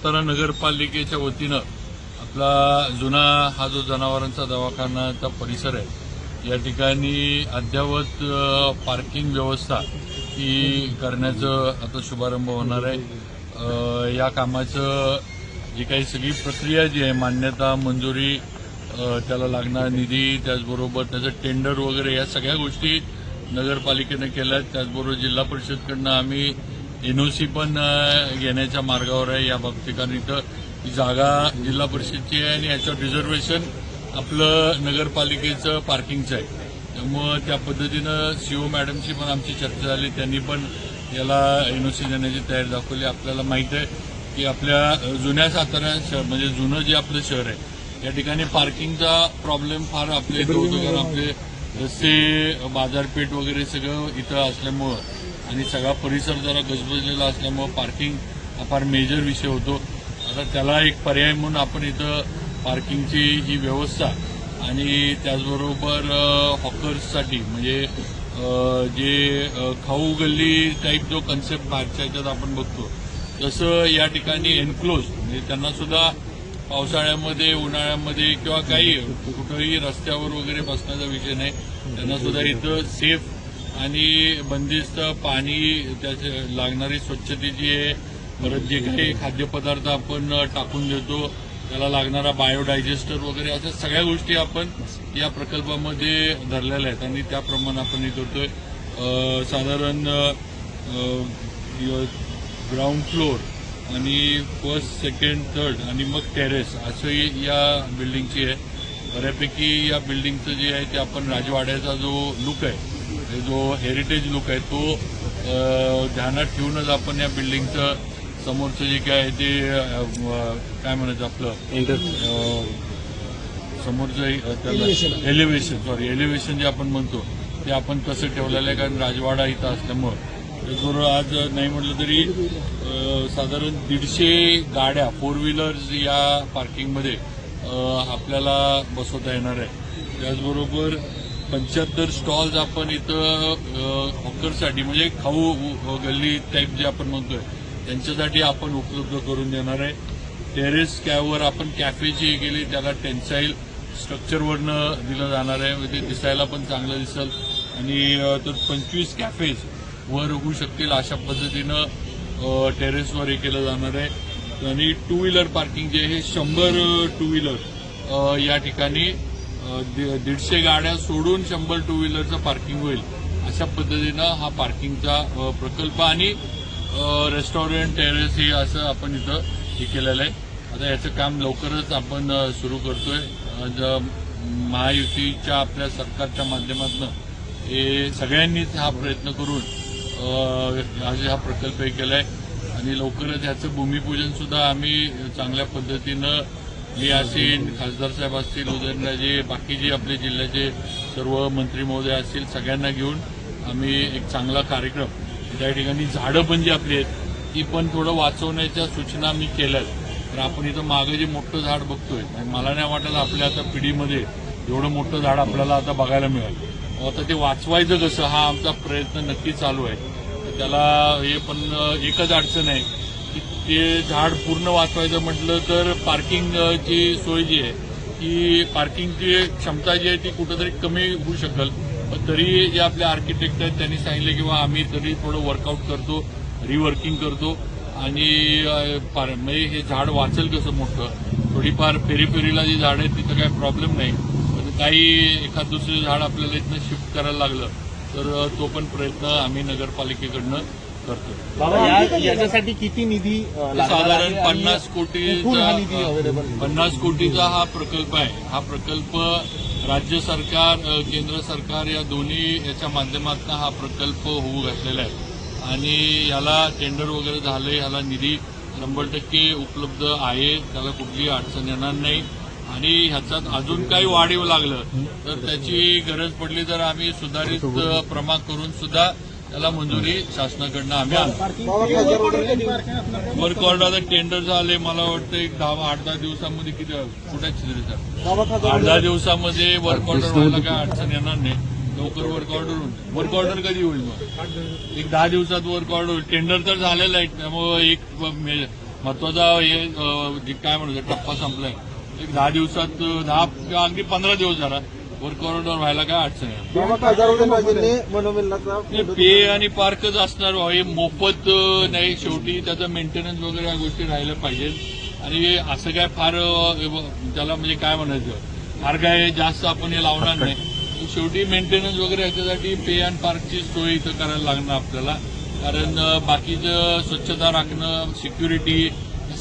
सातारा नगरपालिकेच्या वतीनं आपला जुना हा जो जनावरांचा दवाखानाचा परिसर आहे. या ठिकाणी अद्ययावत पार्किंग व्यवस्था ही करण्याचं आता शुभारंभ होणार आहे. या कामाचं जी काही सगळी प्रक्रिया जी आहे मान्यता मंजुरी त्याला लागणारा निधी त्याचबरोबर त्याचं टेंडर वगैरे या सगळ्या गोष्टी नगरपालिकेनं केल्या त्याचबरोबर जिल्हा परिषदकडनं आम्ही एनओसी पण घेण्याच्या मार्गावर आहे या बाबतीत. कारण इथं ही जागा जिल्हा परिषदची आहे आणि याच्यावर रिझर्वेशन आपलं नगरपालिकेचं पार्किंगचं आहे. त्यामुळं त्या पद्धतीनं सीओ मॅडमशी पण आमची चर्चा झाली. त्यांनी पण याला एनओसी देण्याची तयारी दाखवली. आपल्याला माहीत आहे की आपल्या जुन्या सातारा शहर म्हणजे जुनं जे आपलं शहर आहे या ठिकाणी पार्किंगचा प्रॉब्लेम फार आपल्या इथं होतो कारण आपले रस्ते बाजारपेठ वगैरे सगळं इथं असल्यामुळं आणि सगळा परिसर जरा गजबजलेला असल्यामुळं पार्किंग हा फार मेजर विषय होतो. आता त्याला एक पर्याय म्हणून आपण इथं पार्किंगची ही व्यवस्था आणि त्याचबरोबर हॉकर्ससाठी म्हणजे जे खाऊ गल्ली टाईप जो कन्सेप्ट बाहेरच्या ह्याच्यात आपण बघतो तसं या ठिकाणी एनक्लोज म्हणजे त्यांना सुद्धा पावसाळ्यामध्ये उन्हाळ्यामध्ये किंवा काही कुठंही रस्त्यावर वगैरे बसण्याचा विषय नाही. त्यांना सुद्धा इथं सेफ आणि बंदिस्त पाणी त्याचे लागणारी स्वच्छतेची आहे परत जे काही खाद्यपदार्थ आपण टाकून देतो त्याला लागणारा बायोडायजेस्टर वगैरे अशा सगळ्या गोष्टी आपण या प्रकल्पामध्ये धरलेल्या आहेत. आणि त्याप्रमाणे आपण हे करतोय. साधारण ग्राउंड फ्लोअर आणि फर्स्ट सेकंड थर्ड आणि मग टेरेस असंही या बिल्डिंगची आहे. बऱ्यापैकी या बिल्डिंगचं जे आहे ते आपण राजवाड्याचा जो लुक आहे जो हेरिटेज लुक आहे तो ध्यानात ठेवूनच आपण या बिल्डिंगचं समोरचं जे काय आहे ते काय म्हणायचं आपलं? समोरचं एलिव्हेशन सॉरी एलिव्हेशन जे आपण म्हणतो ते आपण कसं ठेवलेलं आहे कारण राजवाडा इथं असल्यामुळं. त्याचबरोबर आज नाही म्हटलं तरी साधारण दीडशे गाड्या फोर व्हीलर्स या पार्किंगमध्ये आपल्याला बसवता येणार आहे. त्याचबरोबर पंच्याहत्तर स्टॉल्स आपण इथं हॉकरसाठी म्हणजे खाऊ गल्ली टाईप जे आपण म्हणतोय त्यांच्यासाठी आपण उपलब्ध करून देणार आहे. टेरेस कॅवर आपण कॅफेची हे केली त्याला टेन्साईल स्ट्रक्चरवरनं दिलं जाणार आहे. म्हणजे ते दिसायला पण चांगलं दिसेल. आणि तर पंचवीस कॅफेज वर होऊ शकतील अशा पद्धतीनं टेरेसवर हे केलं जाणार आहे. आणि टू व्हीलर पार्किंग जे आहे हे शंभर टू व्हीलर या ठिकाणी दीडशे गाड्या सोडून शंभर टू व्हीलरचं पार्किंग होईल. अशा पद्धतीनं हा पार्किंगचा प्रकल्प आणि रेस्टॉरंट टेरेस हे असं आपण इथं हे केलेलं आहे. आता याचं काम लवकरच आपण सुरू करतोय. महायुतीच्या आपल्या सरकारच्या माध्यमातून हे सगळ्यांनीच हा प्रयत्न करून आज हा प्रकल्प हे केला आहे आणि लवकरच याचं भूमिपूजन सुद्धा आम्ही चांगल्या पद्धतीनं मी असेल खासदार साहेब असतील उदयनराजे बाकी जे आपले जिल्ह्याचे सर्व मंत्री महोदय असतील सगळ्यांना घेऊन आम्ही एक चांगला कार्यक्रम त्या ठिकाणी झाडं पण जी आपली आहेत ती पण थोडं वाचवण्याच्या सूचना मी केल्यात. तर आपण इथं मागं जे मोठं झाड बघतोय आणि मला नाही वाटत आपल्या आता पिढीमध्ये एवढं मोठं झाड आपल्याला आता बघायला मिळेल. आता ते वाचवायचं कसं हा आमचा प्रयत्न नक्की चालू आहे. तर त्याला हे पण एकच अडचण आहे ते झाड पूर्ण वाचवायचं म्हटलं तर पार्किंगची सोय जी आहे ती पार्किंगची क्षमता जी आहे ती कुठंतरी कमी होऊ शकेल. पण तरी जे आपले आर्किटेक्ट आहेत त्यांनी सांगितले किंवा आम्ही तरी थोडं वर्कआउट करतो रिवर्किंग करतो आणि पार- म्हणजे हे झाड वाचेल कसं मोठं? थोडीफार फेरीफेरीला जी झाड आहेत तिथं काही प्रॉब्लेम नाही. पण काही एखाद दुसरं झाड आपल्याला इथनं शिफ्ट करायला लागलं तर तो पण प्रयत्न आम्ही नगरपालिकेकडनं करतो याच्यासाठी किती निधी साधारण पन्नास हा कोटीचा पन्नास कोटीचा हा प्रकल्प आहे. हा प्रकल्प राज्य सरकार केंद्र सरकार या दोन्ही याच्या माध्यमातून हा प्रकल्प होऊ घातलेला आहे. आणि याला टेंडर वगैरे झालंय ह्याला निधी शंभर टक्के उपलब्ध आहे. त्याला कुठलीही अडचण येणार नाही. आणि ह्याच्यात अजून काही वाढीव लागलं तर त्याची गरज पडली तर आम्ही सुधारित प्रमाण करून सुद्धा त्याला मंजुरी शासनाकडनं आम्ही आणू. वर्क ऑर्डर टेंडर झाले मला वाटतं एक दहा आठ दहा दिवसामध्ये किती कुठे सर आठ दहा दिवसामध्ये वर्क ऑर्डर व्हायला काय अडचण येणार नाही. लवकर वर्क ऑर्डर होईल वर्क ऑर्डर कधी होईल मग? एक दहा दिवसात वर्क ऑर्डर होईल. टेंडर तर झालेलं आहे त्यामुळे एक मे- महत्त्वाचा हे काय म्हणतो टप्पा संपलाय. एक दहा दिवसात दहा किंवा अगदी पंधरा दिवस झाला. वर्क ऑर्डर व्हायला काय अडचण आहे? पे आणि पार्कच असणार. हे मोफत नाही शेवटी त्याचं मेंटेनन्स वगैरे या गोष्टी राहिल्या पाहिजेत. आणि असं काय फार त्याला म्हणजे काय म्हणायचं? फार काय जास्त आपण हे लावणार नाही. शेवटी मेंटेनन्स वगैरे याच्यासाठी पे अँड पार्कची सोय इथं करायला लागणार आपल्याला. कारण बाकीचं स्वच्छता राखणं सिक्युरिटी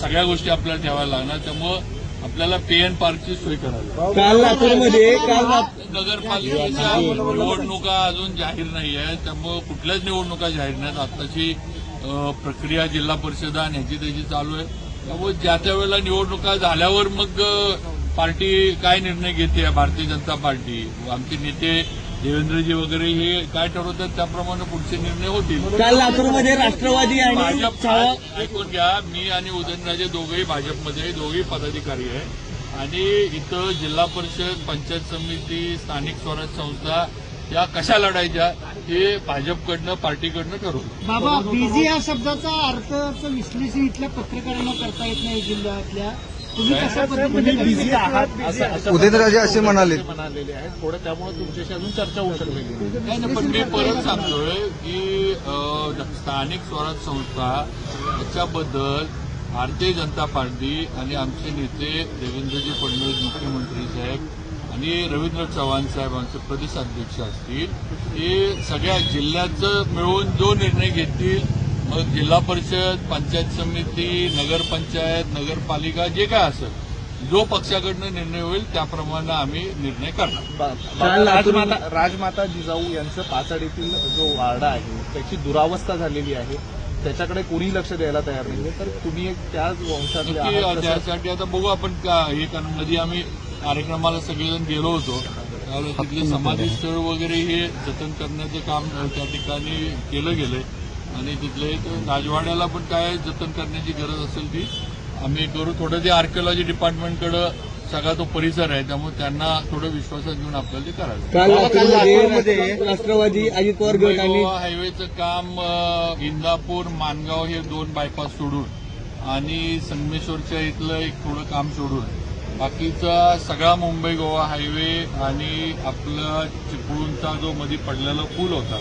सगळ्या गोष्टी आपल्याला ठेवायला लागणार. त्यामुळं आपल्याला पे अँड पार्कची सोय करावी. काल लातूरमध्ये काल नगरपालिकेच्या निवडणुका अजून जाहीर नाही आहे त्यामुळे कुठल्याच निवडणुका जाहीर नाहीत. आताची प्रक्रिया जिल्हा परिषद आणि ह्याची त्याची चालू आहे. त्यामुळे ज्या त्या वेळेला निवडणुका झाल्यावर मग पार्टी काय निर्णय घेते? भारतीय जनता पार्टी. आमचे नेते देवेंद्रजी वगैरे हे काय ठरवतात त्याप्रमाणे पुढचे निर्णय होतील. काल लातूरमध्ये राष्ट्रवादी आणि भाजप ऐकून घ्या मी आणि उदयनराजे दोघेही भाजपमध्ये दोघेही पदाधिकारी आहे. आणि इथं जिल्हा परिषद पंचायत समिती स्थानिक स्वराज संस्था या कशा लढायच्या हे भाजपकडनं पार्टीकडनं ठरवलं बाबा बिझी या शब्दाचा अर्थाचं विश्लेषण इथल्या पत्रकारांना करता येत नाही जिल्ह्यातल्या. असं उदयनराजे असे म्हणाले म्हणालेले आहेत. थोडं त्यामुळे तुमच्याशी अजून चर्चा होऊ शकलेली नाही. नाही नाही, पण मी परत सांगतोय की स्थानिक स्वराज संस्था याच्याबद्दल भारतीय जनता पार्टी आणि आमचे नेते देवेंद्रजी फडणवीस मुख्यमंत्री साहेब आणि रवींद्र चव्हाण साहेब आमचे प्रदेशाध्यक्ष असतील हे सगळ्या जिल्ह्याचं मिळून जो निर्णय घेतील मग जिल्हा परिषद पंचायत समिती नगरपंचायत नगरपालिका जे काय असेल जो पक्षाकडनं निर्णय होईल त्याप्रमाणे आम्ही निर्णय करणार. राजमाता राजमाता जिजाऊ यांचं पाचाडीतील जो वार्डा आहे त्याची दुरावस्था झालेली आहे. त्याच्याकडे कोणी लक्ष द्यायला तयार नाहीये? तर तुम्ही एक त्याच तसं- त्यासाठी आता बघू आपण का हे कारण मध्ये आम्ही कार्यक्रमाला सगळेजण गेलो होतो. त्यावेळेस तिथले समाधी स्थळ वगैरे हे जतन करण्याचं काम त्या ठिकाणी केलं गेलंय. आणि तिथले तर राजवाड्याला पण काय जतन करण्याची गरज असेल ती. आम्ही करू. थोडं ते आर्किओलॉजी डिपार्टमेंटकडं सगळा तो परिसर आहे. त्यामुळे त्यांना थोडं विश्वासात घेऊन आपल्याला ते करायचं. काल लातूरमध्ये राष्ट्रवादी अजित पवार गट हायवेचं काम इंदापूर मानगाव हे दोन बायपास सोडून आणि संगमेश्वरच्या इथलं एक थोडं काम सोडून. बाकीचा सगळा मुंबई गोवा हायवे आणि आपला चिपळूणचा जो मध्ये पडलेला पूल होता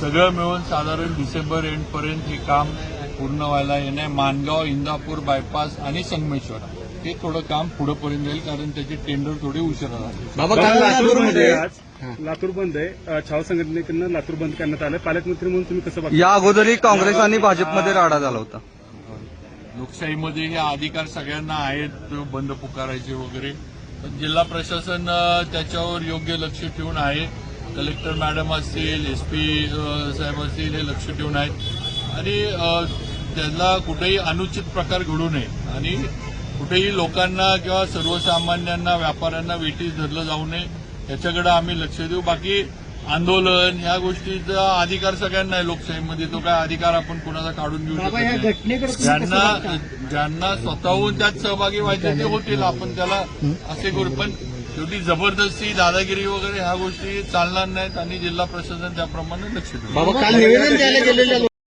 सगळं मिळून साधारण डिसेंबर एंडपर्यंत हे काम पूर्ण व्हायला येणे मानगाव इंदापूर बायपास आणि संगमेश्वर. हे थोडं काम पुढेपर्यंत जाईल कारण त्याचे टेंडर थोडे उशिरा झाले. बाबा काल लातूरमध्ये आज लातूर बंद आहे. छाव संघटनेकडनं लातूर बंद करण्यात आलं. पालकमंत्री म्हणून तुम्ही कसं बघता या अगोदरही काँग्रेस आणि भाजपमध्ये राडा झाला होता. लोकशाहीमध्ये हे अधिकार सगळ्यांना आहेत बंद पुकारायचे वगैरे. पण जिल्हा प्रशासन त्याच्यावर योग्य लक्ष ठेवून आहे. कलेक्टर मॅडम असतील एस पी साहेब असतील हे लक्ष ठेवून आहेत. आणि त्याला कुठेही अनुचित प्रकार घडू नये. आणि कुठेही लोकांना किंवा सर्वसामान्यांना व्यापाऱ्यांना वेठीस धरलं जाऊ नये याच्याकडे आम्ही लक्ष देऊ. बाकी आंदोलन ह्या गोष्टीचा अधिकार सगळ्यांना आहे. लोकशाहीमध्ये तो काय अधिकार आपण कुणाचा काढून घेऊ शकत ज्यांना? ज्यांना स्वतःहून त्यात सहभागी व्हायचे ते होतील. आपण त्याला असे करू. पण शेवटी जबरदस्ती दादागिरी वगैरे ह्या गोष्टी चालणार नाहीत आणि जिल्हा प्रशासन त्याप्रमाणे लक्ष देऊ बाबा काल निवेदन द्यायला गेलेल्या